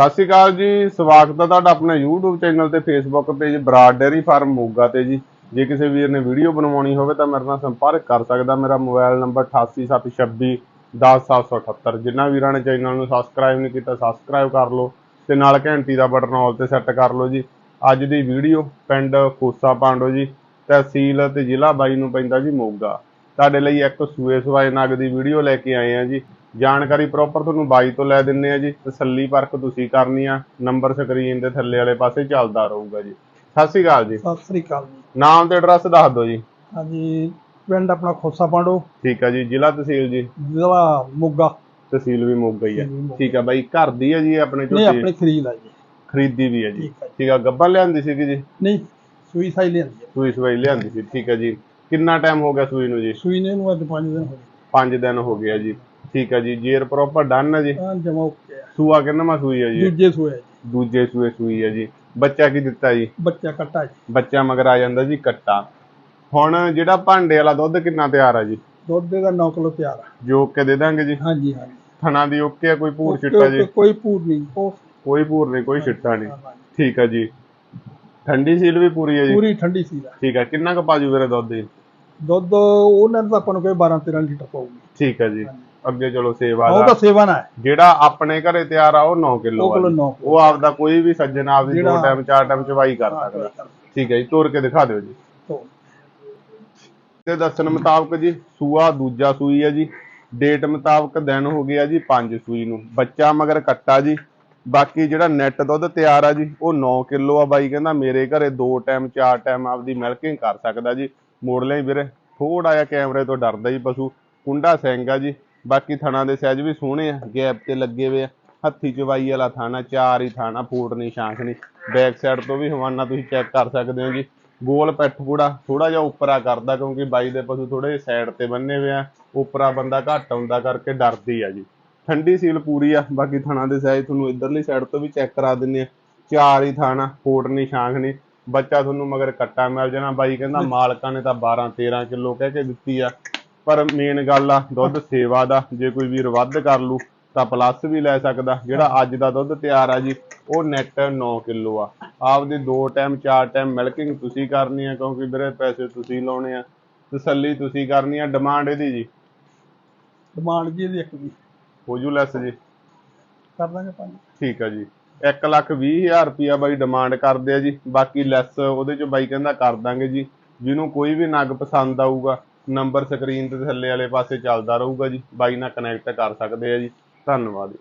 ਸਤਿ ਸ਼੍ਰੀ ਅਕਾਲ ਜੀ, ਸਵਾਗਤ ਹੈ ਤੁਹਾਡਾ ਆਪਣੇ YouTube ਚੈਨਲ ਤੇ Facebook page Brar dairy farm Moga ਤੇ ਜੀ। ਜੇ ਕਿਸੇ ਵੀਰ ਨੇ ਵੀਡੀਓ ਬਣਵਾਉਣੀ ਹੋਵੇ ਤਾਂ ਮੇਰੇ ਨਾਲ ਸੰਪਰਕ ਕਰ ਸਕਦਾ। ਮੇਰਾ ਮੋਬਾਈਲ ਨੰਬਰ 8876 10778 ਜਿਨ੍ਹਾਂ ਵੀਰਾਂ ਨੇ ਚੈਨਲ ਨੂੰ ਸਬਸਕ੍ਰਾਈਬ ਨਹੀਂ ਕੀਤਾ ਸਬਸਕ੍ਰਾਈਬ ਕਰ ਲਓ ਤੇ ਨਾਲ ਘੰਟੀ ਦਾ ਬਟਨ ਆਲ ਤੇ ਸੈੱਟ ਕਰ ਲਓ ਜੀ। ਅੱਜ ਦੀ ਵੀਡੀਓ ਪਿੰਡ ਖੋਸਾ ਪਾਂਡੋ ਜੀ, ਤਹਿਸੀਲ ਤੇ ਜ਼ਿਲ੍ਹਾ ਬਾਈ ਨੂੰ ਪੈਂਦਾ ਜੀ ਮੋਗਾ। ਤੁਹਾਡੇ ਲਈ ਇੱਕ ਸੂਏ ਸਵਾਏ ਨਗ ਦੀ ਵੀਡੀਓ ਲੈ ਕੇ ਆਏ ਆ ਜੀ। ਜਾਣਕਾਰੀ ਪ੍ਰੋਪਰ ਤੁਹਾਨੂੰ ਬਾਈ ਤੋਂ ਲੈ ਦਿੰਨੇ ਆ ਜੀ। ਤਸੱਲੀ ਪਰਖ ਤੁਸੀਂ ਕਰਨੀ ਆ। ਨੰਬਰ ਸਕਰੀਨ ਦੇ ਥੱਲੇ ਵਾਲੇ ਪਾਸੇ ਚੱਲਦਾ ਰਹੂਗਾ ਜੀ। ਸਤਿ ਸ਼੍ਰੀ ਅਕਾਲ ਜੀ। ਸਤਿ ਸ੍ਰੀ ਅਕਾਲ ਜੀ। ਨਾਮ ਤੇ ਐਡਰੈਸ ਦੱਸ ਦਿਓ ਜੀ। ਹਾਂਜੀ ਪਿੰਡ ਆਪਣਾ ਖੋਸਾ ਪਾਂਡੋ। ਠੀਕ ਆ ਜੀ। ਜ਼ਿਲ੍ਹਾ ਤਹਿਸੀਲ ਜੀ। ਜ਼ਿਲ੍ਹਾ ਮੋਗਾ। ਤਹਿਸੀਲ ਵੀ ਮੋਗਾ ਹੀ ਆ। ਠੀਕ ਆ ਬਾਈ। ਘਰ ਦੀ ਆ ਜੀ ਆਪਣੇ ਨਹੀਂ ਝੋਟੀ ਆਪਣੇ ਖਰੀਦ ਆ ਜੀ। ਖਰੀਦੀ ਵੀ ਆ ਜੀ। ਠੀਕ ਆ ਗੱਬਾਂ ਲਿਆਂਦੀ ਸੀਗੀ ਜੀ? ਨਹੀਂ ਸੂਈ ਸਾਈ ਲਿਆਂਦੀ ਹੈ ਸੂਈ ਸਵਾਈ ਲਿਆਂਦੀ ਸੀ। ਠੀਕ ਆ ਜੀ। ਕਿੰਨਾ ਟਾਈਮ ਹੋ ਗਿਆ ਸੂਈ ਨੂੰ ਜੀ? ਸੂਈ ਨੇ ਨੂੰ ਅੱਜ 5 ਦਿਨ ਹੋ 5 ਦਿਨ ਹੋ ਗਏ ਆ ਜੀ। ਠੀਕ ਆ ਜੀ ਜੇਰ ਪ੍ਰੋਪਰ ਡਨ ਆ ਜੀ। ਆ ਜਮਾ ਓਕੇ ਆ। ਸੂਆ ਕਿੰਨਾ ਸੂਈ ਆ ਜੀ? ਦੂਜੇ ਸੂਏ ਜੀ। ਦੂਜੇ ਸੂਏ ਸੂਈ ਆ ਜੀ। ਬੱਚਾ ਕੀ ਦਿੱਤਾ ਜੀ? ਬੱਚਾ ਕੱਟਾ ਜੀ। ਬੱਚਾ ਮਗਰ ਆ ਜਾਂਦਾ ਜੀ ਕੱਟਾ। ਹੁਣ ਜਿਹੜਾ ਭਾਂਡੇ ਵਾਲਾ ਦੁੱਧ ਕਿੰਨਾ ਤਿਆਰ ਆ ਜੀ? ਦੁੱਧ ਦੇ ਦਾ 9 ਕਿਲੋ ਤਿਆਰ ਆ। ਜੋ ਕੇ ਦੇ ਦਾਂਗੇ ਜੀ? ਹਾਂਜੀ ਹਾਂਜੀ। ਥਣਾ ਦੀ ਓਕੇ ਆ ਕੋਈ ਭੂਰ ਚਿੱਟਾ ਜੀ? ਕੋਈ ਪੂਰ ਨਹੀਂ। ਉਹ ਕੋਈ ਭੂਰ ਨਹੀਂ ਕੋਈ ਚਿੱਟਾ ਨਹੀਂ। ਠੀਕ ਆ ਜੀ। ਠੰਡੀ ਸੀਲ ਵੀ ਪੂਰੀ ਆ ਜੀ? ਪੂਰੀ ਠੰਡੀ ਸੀ ਦਾ ਠੀਕ ਆ ਕਿੰਨਾ ਕੁ ਪਾਜੂ ਵੀਰੇ ਦੁੱਧ ਜੀ ਦੁੱਧ ਉਹਨਾਂ ਦਾ ਆਪਾਂ ਨੂੰ ਕੋਈ 12 13 ਲੀਟਰ ਪਾਊਗੀ। ਠੀਕ ਆ ਜੀ। ਅੱਗੇ ਚਲੋ ਸੇਵਾ ਉਹ ਦਾ। ਤਾਂ ਸੇਵਾ ਨਾ ਹੈ। ਜਿਹੜਾ ਆਪਣੇ ਘਰੇ ਤਿਆਰ ਆ ਉਹ 9 ਕਿਲੋ ਉਹ ਕਿਲੋ ਜੀ। 9 ਉਹ ਆਪਦਾ ਕੋਈ ਵੀ ਸੱਜਣ ਆਪਦੀ ਦੋ ਜਿਹੜਾ- ਟਾਈਮ ਚਾਰ ਟਾਈਮ ਚਵਾਈ ਕਰ ਸਕਦਾ। ਠੀਕ ਹੈ ਜੀ ਤੋੜ ਕੇ ਦਿਖਾ ਦਿਓ ਜੀ। ਤੇ। ਦੱਸਣ ਮੁਤਾਬਕ ਜੀ ਸੂਆ ਦੂਜਾ ਸੂਈ ਹੈ ਜੀ। ਡੇਟ ਮੁਤਾਬਕ ਦਿਨ ਹੋ ਗਿਆ ਜੀ 5 ਸੂਈ ਨੂੰ। ਬੱਚਾ ਮਗਰ ਕੱਟਾ ਜੀ। ਬਾਕੀ ਜਿਹੜਾ ਨੈਟ ਦੁੱਧ ਤਿਆਰ ਆ ਜੀ ਉਹ 9 ਕਿਲੋ ਆ ਬਾਈ। ਕਹਿੰਦਾ ਮੇਰੇ ਘਰੇ ਦੋ ਟਾਈਮ ਚਾਰ ਟਾਈਮ ਆਪਦੀ ਮਿਲਕਿੰਗ ਕਰ ਸਕਦਾ ਜੀ। ਮੋੜ ਲਈ ਵੀਰੇ ਥੋੜਾ ਜਿਹਾ ਕੈਮਰੇ ਤੋਂ ਡਰਦਾ ਜੀ ਪਸ਼ੂ। ਕੁੰਡਾ ਸਿੰਘ ਆ ਜੀ। ਬਾਕੀ ਥਣਾ ਦੇ ਸਾਈਜ਼ ਵੀ ਸੋਹਣੇ ਆ ਗੈਪ ਤੇ ਲੱਗੇ ਹੋਏ ਆ। ਹੱਥੀ ਚਵਾਈ ਵਾਲਾ ਥਾਣਾ ਚਾਰ ਹੀ ਥਾਣਾ ਫੂਟ ਨਹੀਂ ਸ਼ਾਂਖ ਨਹੀਂ ਬੈਕ ਸਾਈਡ ਤੋਂ ਵੀ ਹਵਾਨਾ ਤੁਸੀਂ ਚੈੱਕ ਕਰ ਸਕਦੇ ਹੋ ਜੀ। ਗੋਲ ਪਿੱਠ ਪੂੜਾ ਥੋੜਾ ਜਿਹਾ ਉੱਪਰਾ ਕਰਦਾ ਕਿਉਂਕਿ ਬਾਈ ਦੇ ਪਸ਼ੂ ਥੋੜੇ ਸਾਈਡ ਤੇ ਬੰਨੇ ਹੋਏ ਆ। ਉੱਪਰਾ ਬੰਦਾ ਘੱਟ ਆਉਂਦਾ ਕਰਕੇ ਡਰਦੀ ਆ ਜੀ। ਠੰਡੀ ਸੀਲ ਪੂਰੀ ਆ ਬਾਕੀ ਥਣਾ ਦੇ ਸਾਈਜ਼ ਤੁਹਾਨੂੰ ਇਧਰਲੀ ਸਾਈਡ ਤੋਂ ਵੀ ਚੈੱਕ ਕਰਾ ਦਿੰਨੇ ਆ। ਚਾਰ ਹੀ ਥਾਣਾ ਫੂਟ ਨਹੀਂ ਸ਼ਾਂਖ ਨਹੀਂ ਬੱਚਾ ਤੁਹਾਨੂੰ ਮਗਰ ਕੱਟਾ ਮਿਲ ਜਾਣਾ। ਬਾਈ ਕਹਿੰਦਾ ਮਾਲਕਾਂ ਨੇ ਤਾਂ 12 13 ਕਿਲੋ ਕਹਿ ਕੇ ਦਿੱਤੀ ਆ। ਪਰ ਮੇਨ ਗੱਲ ਆ ਦੁੱਧ ਸੇਵਾ ਦਾ ਜੇ ਕੋਈ ਵੀਰ ਵੱਧ ਕਰ ਲੂ ਤਾਂ ਪਲੱਸ ਵੀ ਲੈ ਸਕਦਾ। ਜਿਹੜਾ ਅੱਜ ਦਾ ਦੁੱਧ ਤਿਆਰ ਆ ਜੀ ਉਹ ਨੈਟ 9 ਕਿਲੋ ਆ। ਆਪਦੇ ਦੋ ਟਾਈਮ ਚਾਰ ਟਾਈਮ ਮਿਲਕਿੰਗ ਤੁਸੀਂ ਕਰਨੀ ਆ ਕਿਉਂਕਿ ਵੀਰੇ ਪੈਸੇ ਤੁਸੀਂ ਲਾਉਣੇ ਆ। ਤਸੱਲੀ ਤੁਸੀਂ ਕਰਨੀ ਆ ਡਿਮਾਂਡ ਇਹਦੀ ਜੀ। ਡਿਮਾਂਡ ਜੀ ਇਹਦੀ ਇੱਕ ਵੀ ਹੋ ਜੂ ਲੈਸ ਜੀ। ਕਰ ਦਾਂਗੇ ਪੰਜ। ਠੀਕ ਆ ਜੀ। 1 ਲੱਖ 20 ਹਜ਼ਾਰ ਰੁਪਿਆ ਬਾਈ ਡਿਮਾਂਡ ਕਰਦੇ ਆ ਜੀ। ਬਾਕੀ ਲੈਸ ਉਹਦੇ ਚ ਬਾਈ ਕਹਿੰਦਾ ਕਰ ਦਾਂਗੇ ਜੀ। ਜਿਹਨੂੰ ਕੋਈ ਵੀ ਨਗ ਪਸੰਦ ਆਊਗਾ ਨੰਬਰ ਸਕਰੀਨ ਤੇ ਥੱਲੇ ਵਾਲੇ ਪਾਸੇ ਚੱਲਦਾ ਰਹੂਗਾ ਜੀ। ਬਾਈ ਨਾਲ ਕਨੈਕਟ ਕਰ ਸਕਦੇ ਆ ਜੀ। ਧੰਨਵਾਦ